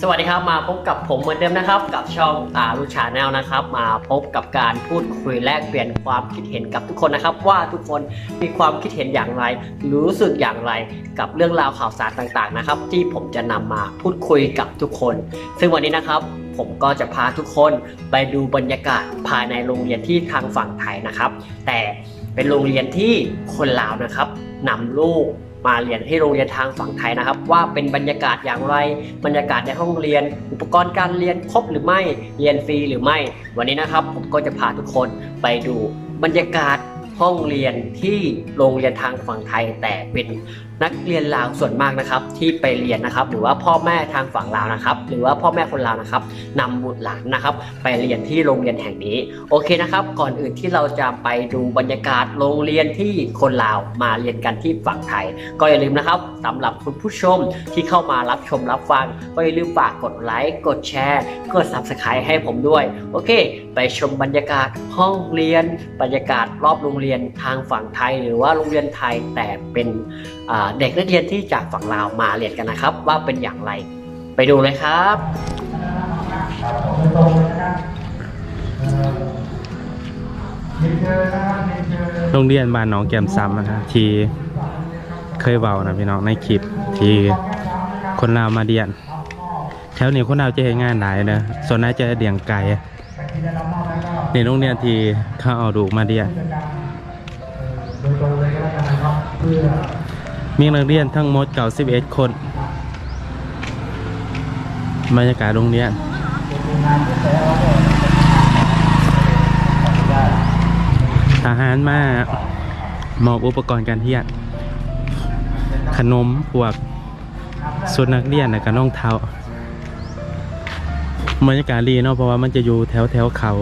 สวัสดีครับมาพบกับผมเหมือนเดิมนะครับ กับช่องตาลูชาแนลนะครับ มาพบกับการพูดคุยแลกเปลี่ยนความคิดเห็นกับทุกคนนะครับ ว่าทุกคนมีความคิดเห็นอย่างไร รู้สึกอย่างไรกับเรื่องราวข่าวสารต่างๆนะครับ ที่ผมจะนำมาพูดคุยกับทุกคน ซึ่งวันนี้นะครับ ผมก็จะพาทุกคนไปดูบรรยากาศภายในโรงเรียนที่ทางฝั่งไทยนะครับ แต่เป็นโรงเรียนที่คนลาวนะครับนำลูกมาเรียนที่โรงเรียนทางฝั่งไทยนะครับ ว่าเป็นบรรยากาศอย่างไร บรรยากาศในห้องเรียน อุปกรณ์การเรียนครบหรือไม่เรียนฟรีหรือไม่ วันนี้นะครับ ผมก็จะพาทุกคนไปดูบรรยากาศห้องเรียนที่โรงเรียนทางฝั่งไทยแต่เป็นนักเรียนลาวส่วนมากนะครับที่ไปเรียนนะครับ หรือว่าพ่อแม่ทางฝั่งลาวนะครับ หรือว่าพ่อแม่คนลาวนะครับนำบุตรหลานนะครับ ไปเรียนที่โรงเรียนแห่งนี้ โอเคนะครับ ก่อนอื่นที่เราจะไปดูบรรยากาศโรงเรียนที่คนลาวมาเรียนกันที่ฝั่งไทย ก็อย่าลืมนะครับสำหรับคุณผู้ชมที่เข้ามารับชมรับฟัง ก็อย่าลืมฝากกดไลค์กดแชร์กด subscribe ให้ผมด้วย โอเค ไปชมบรรยากาศห้องเรียน บรรยากาศรอบโรงเรียนทางฝั่งไทย หรือว่าโรงเรียนไทยแต่เป็น เด็กนักเรียนที่จากฝั่งลาวมาเรียนกันนะครับ ว่าเป็นอย่างไร ไปดูเลยครับโรงเรียนบ้านหนองแกมซ้ำนะฮะที่เคยเบานะพี่น้องในคลิปที่คนลาวมาเดียน แถวนี้คนลาวจะเห็นงานหลายนะส่วนน่าจะเดียงไก่ในโรงเรียนที่เขาเอาดูมาเดียน มีนักเรียนทั้งหมด91คนบรรยากาศโรงเรียนเป็นงานที่แล้วเนี่ยได้ทหารมามอบอุปกรณ์การเรียนขนมพวกส่วนนักเรียนนะกับน้องเท้าบรรยากาศดีเนาะเพราะว่ามันจะอยู่แถวแถวเขา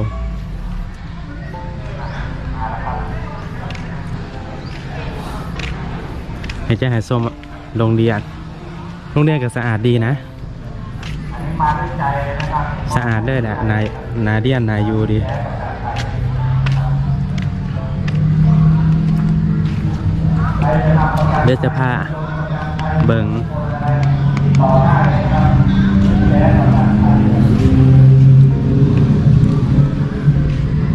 ให้เจ้าให้ส้มโรงเรียนโรงเรียนก็สะอาดดีนะ สะอาดเลยแหละนายนาเดียนนายยูดีเดี๋ยวจะพาเบิง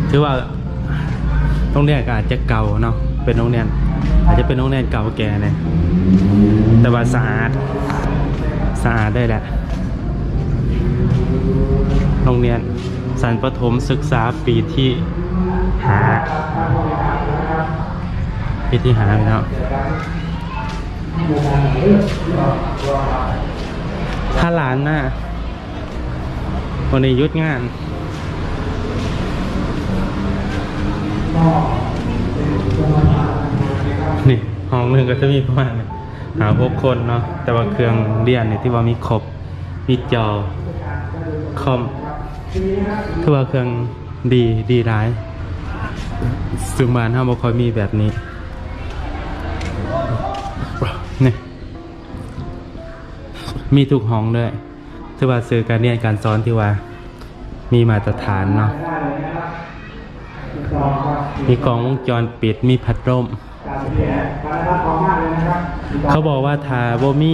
ถือว่าโรงเรียนก็อาจจะเก่าเนาะเป็นโรงเรียน อาจจะเป็นโรงเรียนเก่าแก่เลยแต่ว่าสะอาดสะอาดได้แหละ โรงเรียนสันประถมศึกษาปีที่หาปีที่หาไปแล้วถ้าหลานน่ะวันนี้ยุดงาน ห้องหนึ่งก็จะมีประมาณหาหกคนเนาะแต่ว่าเครื่องเรียนเนี่ยที่ว่ามีครบมีจอคอมคือว่าเครื่องดีดีร้ายซึ่งบ้านเฮาบ่คอยมีแบบนี้นี่มีทุกห้องเลยถือว่าสื่อการเรียนการสอนที่ว่า มีมาตรฐานเนาะมีกล้องวงจรปิดมีพัดลมการเสียการรับของม เลยนะครับเขาบอกว่าถ้าบ่มี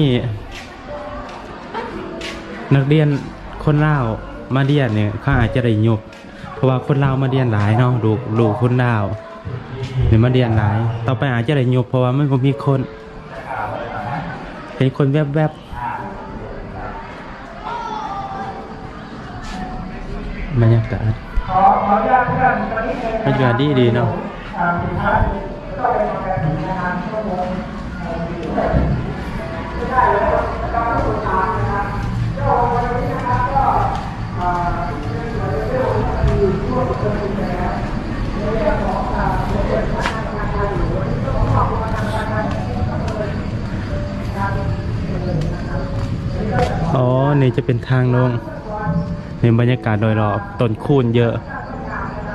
นักเรียนคนลาวมาเรียนเนี่ยเขาอาจจะได้ยกเพราะว่าคนลาวมาเรียนหลายเนาะดูดูคนลาวเนี่ยมาเรียนหลาย ต่อไปอาจจะได้ยกเพราะว่ามันบ่มีคนเห็นคนแวบๆบรรยากาศขอขออนุญาตเพื่อนตอนนี้เป็นบรรยากาศดีดีๆเนาะ อนค้าก็เป็นประกันงานชั่วโมงเอ่อไม่ได้แล้วแล้วก็ผู้ชายนะครับก็วันนี้นะครับก็อ่าเป็นส่วนเรื่องของคดีร่วมกับคนนะครับในเรื่องของอ่าในเรื่องของทางการการอยู่วันก็ขอบคุณทางการกาอ๋อ นี่จะเป็นทางลงนี่บรรยากาศโดยรอบต้นคูนเยอะ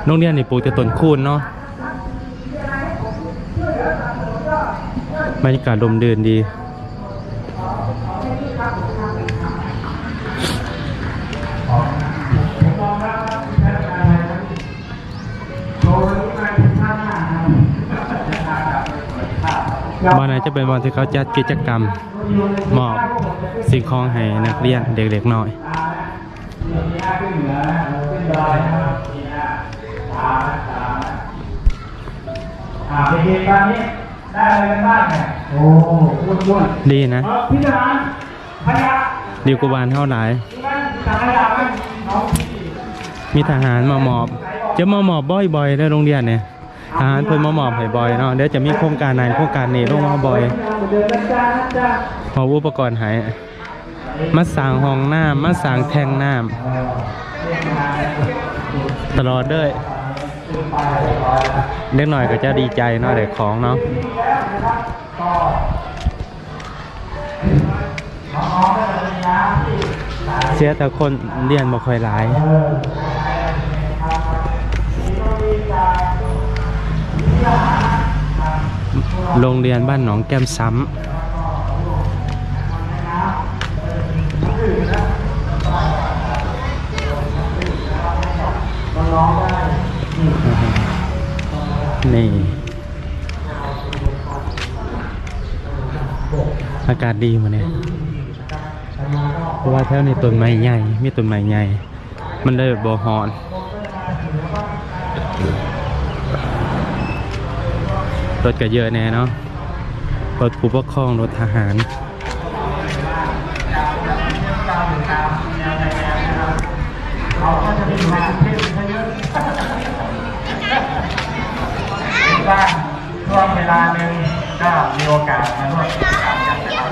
โรงเรียนนี่ปลูกแต่ต้นคูนเนาะ บรรยากาศลมเดินดี วันไหนจะเป็นวันที่เขาจัดกิจกรรมมอบสิ่งของให้นักเรียนเด็กๆหน่อยนี่ฮะขึ้นเหนือนะขึ้นดอยนะครับนี่ฮะตามนะตามนะอ่าเด็กๆตอนนี้ ได้อะไรกันบ้างเนี่ยโอ้วุ่นวุ่นดีนะเออพี่ทหารพยาดีกว่าบ้านเท่าหลายที่นั่นทหารยามันน้องพี่มีทหารมาหมอบ จะมาหมอบบ่อยๆในโรงเรียนเนี่ยทหารเพิ่นมาหมอบให้บ่อยเนาะเดี๋ยวจะมีโครงการนั้นโครงการนี้ลงมาบ่อยเดินนะจ้านะจ้าพออุปกรณ์ให้มาสร้างห้องน้ำมาสร้างแทงน้ำตลอดเด้ย เล็กหน่อยก็จะดีใจเนาะได้ของเนาะเสียแต่คนเรียนบ่ค่อยหลายโรงเรียนบ้านหนองแก้มซ้ำากาศดีมาเนี่ยเพราะว่าแถวนี้ต้นไม้ใหญ่มีต้นไม้ใหญ่ มันเลยบ่ฮอนรถก็เยอะแน่เนาะรถผู้ปกครองรถทหารบ้างช่วงเวลาหนึ่งก็มีโอกาสมาร่วมกิจกรรม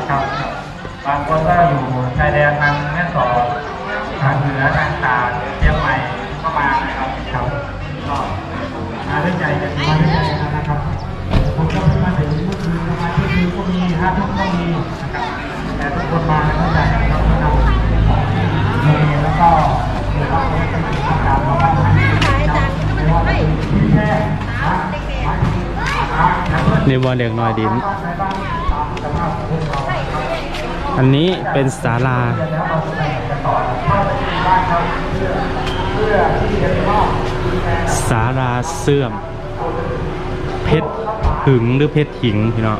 ครับบางคนก็อยู่ชายแดนทางแม่สอดทางเหนือทางตากเชียงใหม่ก็มานะครับครับก็มาเรื่องใหญ่กันมาเรื่องใหญ่นะครับผมก็ไม่งมาถึงเมื่อคืนมาเที่ยงคืนก็มีห้าทุ่มก็มีนะครับแต่ทุกคนมาเข้าใจนะครับนะครับมีแล้วก็เดี๋ยวเราจะมีกิจกรรมมาบ้างนะไม่ว่าจะเป็นที่แค่นะนี่บอลเด็กน้อยดิน อันนี้เป็นศาลาศาลาเสื่อม เพชรหึงหรือเพชรหิงพี่เน้อง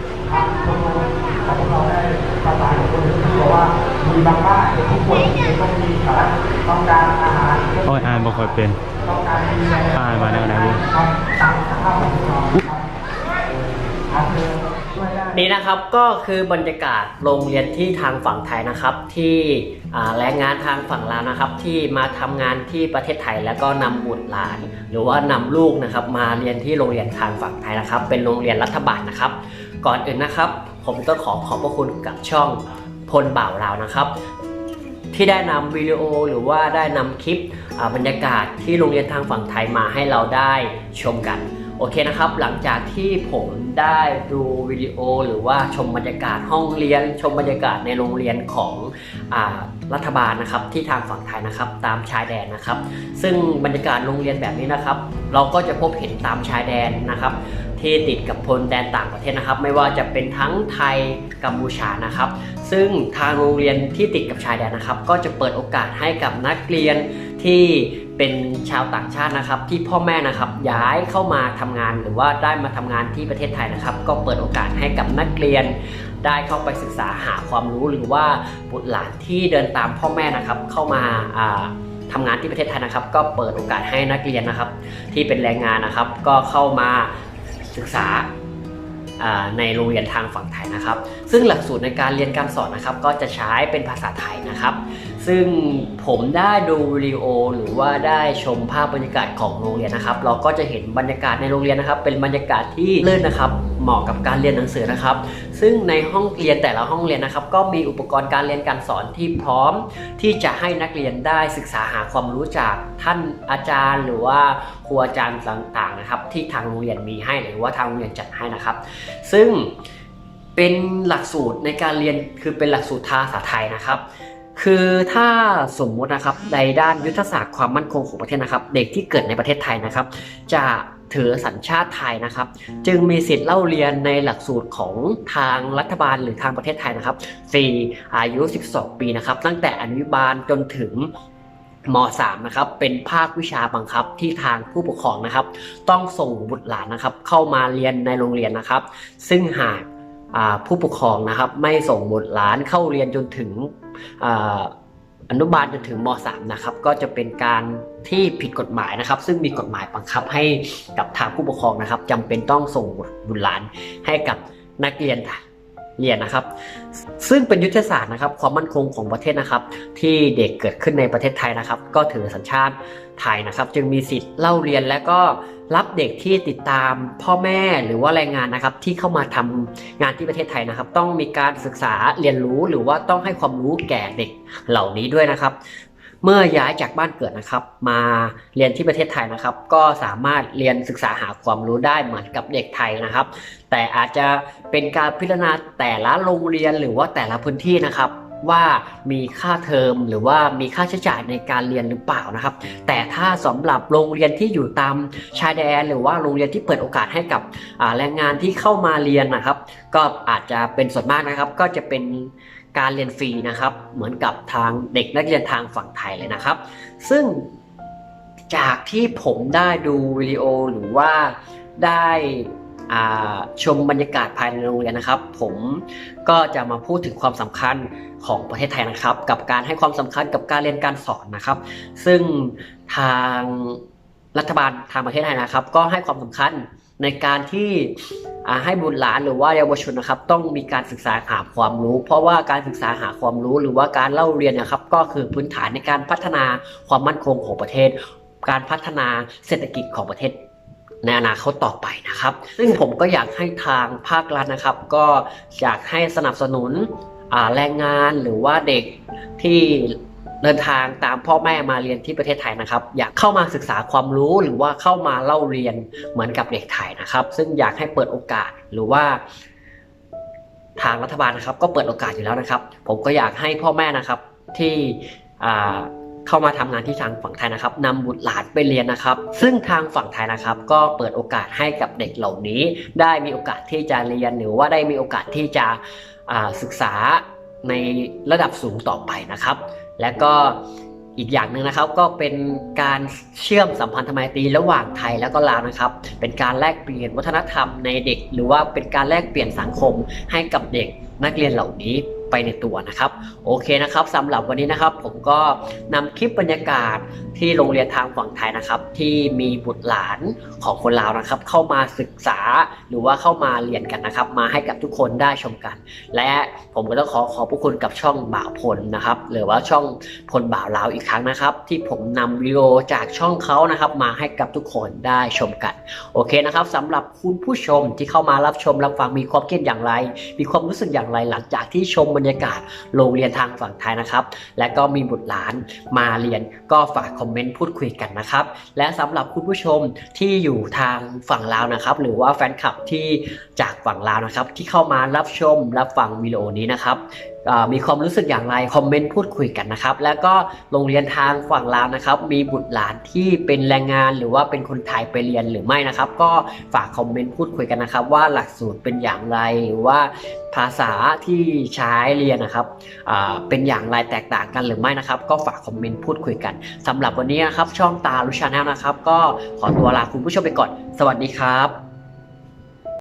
มีบางบ้านทุกคนต้องมีต้องการอาหารโอ้ยอ่านบ่ค่อยเป็นต้องการมีอะไรอ่านมาแนวไหนบุต้องตามสภาพของเราครับช่วยได้ นี่นะครับก็คือบรรยากาศโรงเรียนที่ทางฝั่งไทยนะครับ ที่แรงงานทางฝั่งลาวนะครับ ที่มาทำงานที่ประเทศไทยแล้วก็นำบุตรหลาน หรือว่านำลูกนะครับ มาเรียนที่โรงเรียนทางฝั่งไทยนะครับ เป็นโรงเรียนรัฐบาลนะครับ ก่อนอื่นนะครับ ผมต้องขอขอบพระคุณกับช่องพลบ่าวลาวนะครับที่ได้นำวิดีโอหรือว่าได้นำคลิปบรรยากาศที่โรงเรียนทางฝั่งไทยมาให้เราได้ชมกัน โอเคนะครับ หลังจากที่ผมได้ดูวิดีโอ หรือว่าชมบรรยากาศห้องเรียน ชมบรรยากาศในโรงเรียนของอรัฐบาลนะครับ ที่ทางฝั่งไทยนะครับ ตามชายแดนนะครับ ซึ่งบรรยากาศโรงเรียนแบบนี้นะครับ เราก็จะพบเห็นตามชายแดนนะครับ ที่ติดกับพรมแดนต่างประเทศนะครับ ไม่ว่าจะเป็นทั้งไทยกัมพูชานะครับ ซึ่งทางโรงเรียนที่ติดกับชายแดนนะครับ ก็จะเปิดโอกาสให้กับนักเรียนที่เป็นชาวต่างชาตินะครับ ที่พ่อแม่นะครับย้ายเข้ามาทำงานหรือว่าได้มาทำงานที่ประเทศไทยนะครับ ก็เปิดโอกาสให้กับนักเรียน ได้เข้าไปศึกษาหาความรู้หรือว่าบุตรหลานที่เดินตามพ่อแม่นะครับเข้ามาอ่าทำงานที่ประเทศไทยนะครับ ก็เปิดโอกาสให้นักเรียนนะครับ ที่เป็นแรงงานนะครับ ก็เข้ามา ศึกษาอ่าในโรงเรียนทางฝั่งไทยนะครับ ซึ่งหลักสูตรในการเรียนการสอนนะครับ ก็จะใช้เป็นภาษาไทยนะครับ ซึ่งผมได้ดูวิดีโอหรือว่าได้ชมภาพบรรยากาศของโรงเรียนนะครับ เราก็จะเห็นบรรยากาศในโรงเรียนนะครับ เป็นบรรยากาศที่เลื่นนะครับ เหมาะกับการเรียนหนังสือนะครับ ซึ่งในห้องเรียนแต่ละห้องเรียนนะครับ ก็มีอุปกรณ์การเรียนการสอนที่พร้อม ที่จะให้นักเรียนได้ศึกษาหาความรู้จากท่านอาจารย์ หรือว่าครูอาจารย์ต่างๆนะครับ ที่ทางโรงเรียนมีให้หรือว่าทางโรงเรียนจัดให้นะครับ ซึ่ง เป็นหลักสูตรในการเรียนคือเป็นหลักสูตรภาษาไทยนะครับ คือถ้าสมมุตินะครับในด้านยุทธศาสตร์ความมั่นคงของประเทศนะครับ เด็กที่เกิดในประเทศไทยนะครับ จะถือสัญชาติไทยนะครับ จึงมีสิทธิ์เล่าเรียนในหลักสูตรของทางรัฐบาลหรือทางประเทศไทยนะครับฟรีอายุ 12 ปีนะครับ ตั้งแต่อนุบาลจนถึงม .3 นะครับ เป็นภาควิชาบังคับที่ทางผู้ปกครองนะครับ ต้องส่งบุตรหลานนะครับ เข้ามาเรียนในโรงเรียนนะครับ ซึ่งหาก ผู้ปกครองนะครับไม่ส่งบุตรหลานเข้าเรียนจนถึงอนุบาลจนถึงม .3 นะครับก็จะเป็นการที่ผิดกฎหมายนะครับ ซึ่งมีกฎหมายบังคับให้กับทางผู้ปกครองนะครับจำเป็นต้องส่งบุตรหลานให้กับนักเรียน เรียนนะครับ ซึ่งเป็นยุทธศาสตร์นะครับ ความมั่นคงของประเทศนะครับ ที่เด็กเกิดขึ้นในประเทศไทยนะครับ ก็ถือสัญชาติไทยนะครับ จึงมีสิทธิ์เล่าเรียนและก็รับเด็กที่ติดตามพ่อแม่หรือว่าแรงงานนะครับ ที่เข้ามาทำงานที่ประเทศไทยนะครับ ต้องมีการศึกษาเรียนรู้หรือว่าต้องให้ความรู้แก่เด็กเหล่านี้ด้วยนะครับ เมื่อย้ายจากบ้านเกิดนะครับ มาเรียนที่ประเทศไทยนะครับ ก็สามารถเรียนศึกษาหาความรู้ได้เหมือนกับเด็กไทยนะครับ แต่อาจจะเป็นการพิจารณาแต่ละโรงเรียนหรือว่าแต่ละพื้นที่นะครับว่ามีค่าเทอมหรือว่ามีค่าใช้จ่ายในการเรียนหรือเปล่านะครับ แต่ถ้าสำหรับโรงเรียนที่อยู่ตามชายแดน หรือว่าโรงเรียนที่เปิดโอกาสให้กับแรงงานที่เข้ามาเรียนนะครับ ก็อาจจะเป็นส่วนมากนะครับ ก็จะเป็น การเรียนฟรีนะครับ เหมือนกับทางเด็กนักเรียนทางฝั่งไทยเลยนะครับ ซึ่งจากที่ผมได้ดูวิดีโอหรือว่าได้ชมบรรยากาศภายในโรงเรียนนะครับ ผมก็จะมาพูดถึงความสำคัญของประเทศไทยนะครับ กับการให้ความสำคัญกับการเรียนการสอนนะครับ ซึ่งทางรัฐบาลทางประเทศไทยนะครับ ก็ให้ความสำคัญ ในการที่ให้บุตรหลานหรือว่าเยาวชนนะครับ ต้องมีการศึกษาหาความรู้ เพราะว่าการศึกษาหาความรู้หรือว่าการเล่าเรียนนะครับ ก็คือพื้นฐานในการพัฒนาความมั่นคงของประเทศ การพัฒนาเศรษฐกิจของประเทศในอนาคตต่อไปนะครับ ซึ่งผมก็อยากให้ทางภาครัฐนะครับ ก็อยากให้สนับสนุนแรงงานหรือว่าเด็กที่ เดินทางตามพ่อแม่มาเรียนที่ประเทศไทยนะครับ อยากเข้ามาศึกษาความรู้หรือว่าเข้ามาเล่าเรียนเหมือนกับเด็กไทยนะครับ ซึ่งอยากให้เปิดโอกาสหรือว่าทางรัฐบาลนะครับ ก็เปิดโอกาสอยู่แล้วนะครับ ผมก็อยากให้พ่อแม่นะครับที่เข้ามาทำงานที่ทางฝั่งไทยนะครับนำบุตรหลานไปเรียนนะครับ ซึ่งทางฝั่งไทยนะครับ ก็เปิดโอกาสให้กับเด็กเหล่านี้ ได้มีโอกาสที่จะเรียนหรือว่าได้มีโอกาสที่จะศึกษาในระดับสูงต่อไปนะครับ และก็อีกอย่างหนึ่งนะครับก็เป็นการเชื่อมสัมพันธไมตรีระหว่างไทยแล้วก็ลาวนะครับ เป็นการแลกเปลี่ยนวัฒนธรรมในเด็ก หรือว่าเป็นการแลกเปลี่ยนสังคมให้กับเด็ก นักเรียนเหล่านี้ไปในตัวนะครับ โอเคนะครับสำหรับวันนี้นะครับ ผมก็นำคลิปบรรยากาศที่โรงเรียนทางฝั่งไทยนะครับ ที่มีบุตรหลานของคนลาวนะครับ เข้ามาศึกษาหรือว่าเข้ามาเรียนกันนะครับ มาให้กับทุกคนได้ชมกัน และผมก็ต้องขอขอบพระคุณกับช่องบ่าวพลนะครับ หรือว่าช่องพลบ่าวลาวอีกครั้งนะครับ ที่ผมนำวิดีโอจากช่องเขานะครับ มาให้กับทุกคนได้ชมกัน โอเคนะครับสำหรับคุณผู้ชมที่เข้ามารับชมรับฟังมีความคิดอย่างไร มีความรู้สึกอย่างไรหลังจากที่ชมบรรยากาศโรงเรียนทางฝั่งไทยนะครับ และก็มีบุตรหลานมาเรียนก็ฝากคอมเมนต์พูดคุยกันนะครับ และสำหรับคุณผู้ชมที่อยู่ทางฝั่งลาวนะครับ หรือว่าแฟนคลับที่จากฝั่งลาวนะครับ ที่เข้ามารับชมรับฟังวิดีโอนี้นะครับมีความรู้สึกอย่างไรคอมเมนต์พูดคุยกันนะครับ แล้วก็โรงเรียนทางฝั่งลาวนะครับ มีบุตรหลานที่เป็นแรงงานหรือว่าเป็นคนไทยไปเรียนหรือไม่นะครับ ก็ฝากคอมเมนต์พูดคุยกันนะครับ ว่าหลักสูตรเป็นอย่างไรหรือว่าภาษาที่ใช้เรียนนะครับเป็นอย่างไรแตกต่างกันหรือไม่นะครับ ก็ฝากคอมเมนต์พูดคุยกันสำหรับวันนี้นะครับ ช่องตาลุชาแนลนะครับ ก็ขอตัวลาคุณผู้ชมไปก่อน สวัสดีครับ